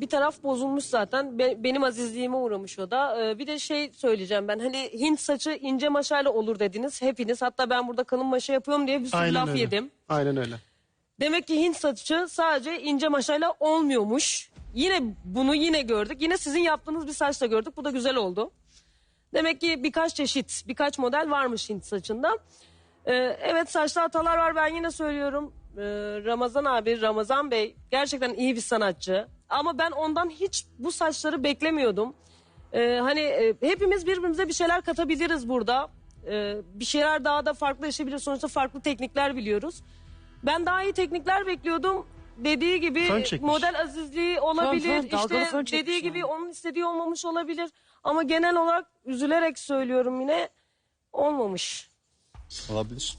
bir taraf bozulmuş zaten. Be- benim azizliğime uğramış o da. Ee, bir de şey söyleyeceğim ben. Hani Hint saçı ince maşayla olur dediniz hepiniz. Hatta ben burada kalın maşa yapıyorum diye bir sürü Aynen laf öyle. yedim. Aynen öyle. Demek ki Hint saçı sadece ince maşayla olmuyormuş. Yine bunu yine gördük. Yine sizin yaptığınız bir saçla gördük. Bu da güzel oldu. Demek ki birkaç çeşit, birkaç model varmış Hint saçında. Ee, evet saçta hatalar var ben yine söylüyorum. Ee, Ramazan abi, Ramazan Bey gerçekten iyi bir sanatçı. Ama ben ondan hiç bu saçları beklemiyordum. Ee, hani e, hepimiz birbirimize bir şeyler katabiliriz burada. Ee, bir şeyler daha da farklı yaşayabiliriz. Sonuçta farklı teknikler biliyoruz. Ben daha iyi teknikler bekliyordum. Dediği gibi Fön çekmiş. model azizliği olabilir. fön, dalgalı işte fön çekmiş dediği gibi yani. onun istediği olmamış olabilir. Ama genel olarak üzülerek söylüyorum yine olmamış. Olabilir.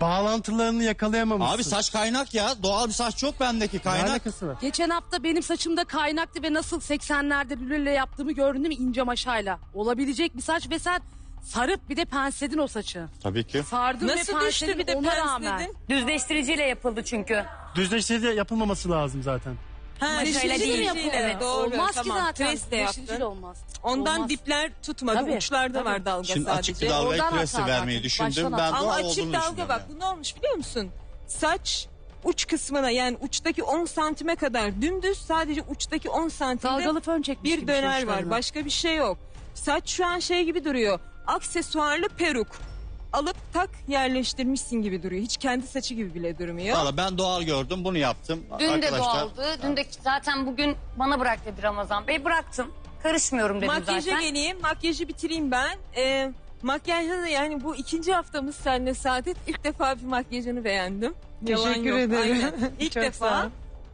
Bağlantılarını yakalayamamışsın. Abi saç kaynak ya. Doğal bir saç yok bendeki Ne kaynak. alakası var? Geçen hafta benim saçımda kaynaktı ve nasıl 80'lerde lüleyle yaptığımı gördün değil mi ince maşayla. Olabilecek bir saç ve sen sarıp bir de pensledin o saçı. Tabii ki. Sardın ve Nasıl pensledin düştü bir de ona rağmen. pensledin? Düzleştiriciyle yapıldı çünkü. Düzleştirici yapılmaması lazım zaten. Ha, Maşayla düzleştirici değil. mi yapılıyor. Evet, doğru. Olmaz tamam. ki zaten. Pres de yaptın. Olmaz. Ondan Olmaz. dipler tutmadı. Tabii, Uçlarda tabii. var dalga Şimdi sadece. açık bir dalgayı Oradan hata vermeyi düşündüm. Baştan Ben. Ama açık dalga bak bu ne olmuş biliyor musun? Saç uç kısmına yani uçtaki 10 santime kadar dümdüz sadece uçtaki 10 santimde Dalgalı fön bir döner var. Başka bir şey yok. Saç şu an şey gibi duruyor. Aksesuarlı peruk. Alıp tak yerleştirmişsin gibi duruyor. Hiç kendi saçı gibi bile durmuyor. Valla ben doğal gördüm bunu yaptım. Dün de Arkadaşlar, doğaldı. Dün de zaten bugün bana bırak dedi Ramazan Bey. Bıraktım. Karışmıyorum dedim Makyaja zaten. geleyim. Makyajı bitireyim ben. Ee, makyajda da yani bu ikinci haftamız seninle Saadet. İlk defa bir makyajını beğendim. Yalan Teşekkür yok. ederim. Aynen. İlk Çok defa. sağ ol.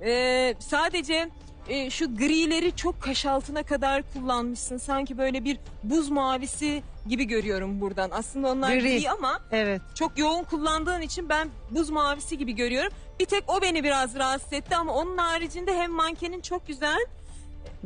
Ee, sadece e, şu grileri çok kaş altına kadar kullanmışsın. Sanki böyle bir buz mavisi gibi görüyorum buradan. Aslında onlar Gri. gri ama Evet. çok yoğun kullandığın için ben buz mavisi gibi görüyorum. Bir tek o beni biraz rahatsız etti ama onun haricinde hem mankenin çok güzel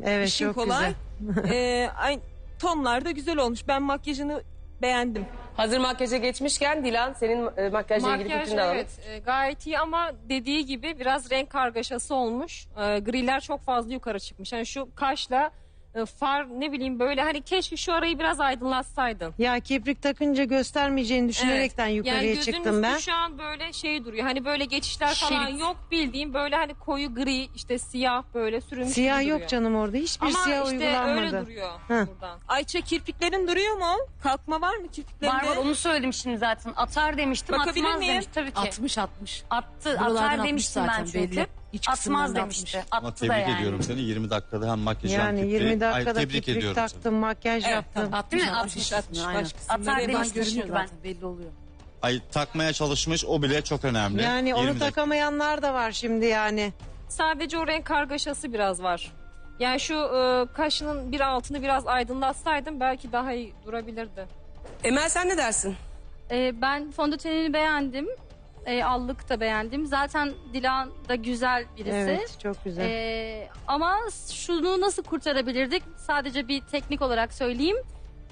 Evet İşin çok kolay. güzel. ee, ay, tonlar da güzel olmuş. Ben makyajını beğendim. Hazır makyaja geçmişken Dilan senin e, makyajla ilgili Makyaj fikrini alalım. evet e, gayet iyi ama dediği gibi biraz renk kargaşası olmuş. E, griler çok fazla yukarı çıkmış. Yani şu kaşla e, far ne bileyim böyle hani keşke şu arayı biraz aydınlatsaydın. Ya kibrik takınca göstermeyeceğini düşünerekten yukarıya yani çıktım ben. şu an böyle şey duruyor. Hani böyle geçişler falan Şerit. yok bildiğim böyle hani koyu gri işte siyah böyle sürülmüş Siyah gibi yok duruyor. canım orada. Hiçbir Ama siyah işte uygulanmadı. öyle duruyor Heh. buradan. Ayça kirpiklerin duruyor mu? Kalkma var mı kirpiklerinde? Var var onu söyledim şimdi zaten. Atar demiştim Bakabilir atmaz miyim? demiş tabii ki. 60 60. Attı Buralardan atar atmış demiştim zaten ben çünkü. belli. İç Atmaz demişti. Ama Attı tebrik da yani. ediyorum seni. 20 dakikada hem makyaj hem Yani kirpiği. 20 Ay, dakikada tebrik ediyorum seni. taktım, makyaj Evet, yaptım. 60 Değil mi? 60 60, Aynen. baş kısımları Atar demiştim Görünüyor çünkü ben. zaten belli oluyor. Ay takmaya çalışmış o bile çok önemli. Yani 20 onu dakika. takamayanlar da var şimdi yani. Sadece o renk kargaşası biraz var. Yani şu e, kaşının bir altını biraz aydınlatsaydım belki daha iyi durabilirdi. Emel sen ne dersin? Ee, ben fondötenini beğendim. Ee, allık da beğendim. Zaten Dilan da güzel birisi. Evet çok güzel. Ee, ama şunu nasıl kurtarabilirdik? Sadece bir teknik olarak söyleyeyim.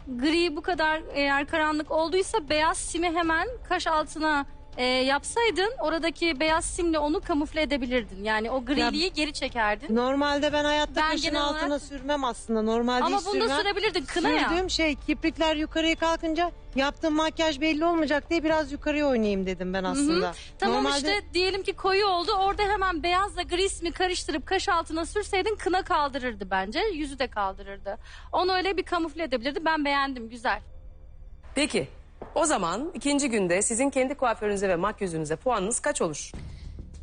Gri bu kadar eğer karanlık olduysa beyaz simi hemen kaş altına e, yapsaydın oradaki beyaz simle onu kamufle edebilirdin. Yani o griliği geri çekerdin. Normalde ben hayatta Ben kaşın genel altına olarak- sürmem aslında. Normalde Ama hiç bunu da sürmem. sürebilirdin kına ya. Sürdüğüm şey kiprikler yukarıya kalkınca yaptığım makyaj belli olmayacak diye biraz yukarıya oynayayım dedim ben aslında. Tamam Normalde- işte diyelim ki koyu oldu. Orada hemen beyazla gris mi karıştırıp kaş altına sürseydin kına kaldırırdı bence. Yüzü de kaldırırdı. Onu öyle bir kamufle edebilirdi. Ben beğendim güzel. Peki o zaman ikinci günde sizin kendi kuaförünüze ve makyözünüze puanınız kaç olur?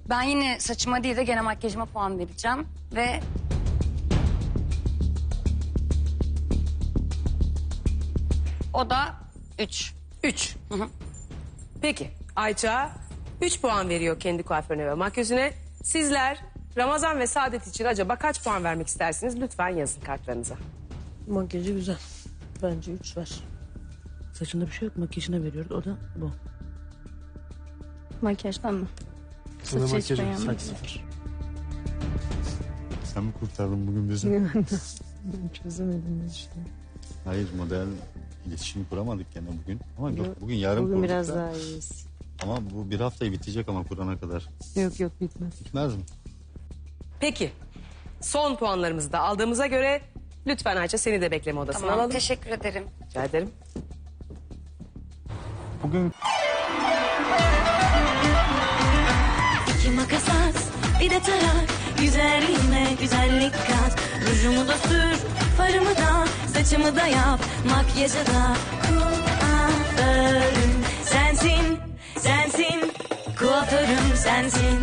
Ben yine saçıma değil de gene makyajıma puan vereceğim. Ve o da 3. 3. Peki Ayça 3 puan veriyor kendi kuaförüne ve makyözüne. Sizler Ramazan ve Saadet için acaba kaç puan vermek istersiniz? Lütfen yazın kartlarınıza. Makyajı güzel. Bence 3 ver. Saçında bir şey yok makyajına veriyoruz. O da bu. Makyajdan mı? Saçı hiç makyajı beğenmedim. saç sıfır. Sen mi kurtardın bugün bizi? Çözemedim işte. Hayır model iletişim kuramadık gene bugün. Ama yok, Yok, bugün yarın Bugün kurduk biraz da. daha iyiyiz. Ama bu bir haftayı bitecek ama kurana kadar. Yok yok bitmez. Bitmez mi? Peki son puanlarımızı da aldığımıza göre lütfen Ayça seni de bekleme odasına Tamam alalım. teşekkür ederim. Rica ederim. Bugün İki makas at, bir de tarak. Güzelliğime güzellik kat. Rujumu da sür, farımı da, saçımı da yap. Makyajı da kuaförüm sensin, sensin. Kuaförüm sensin.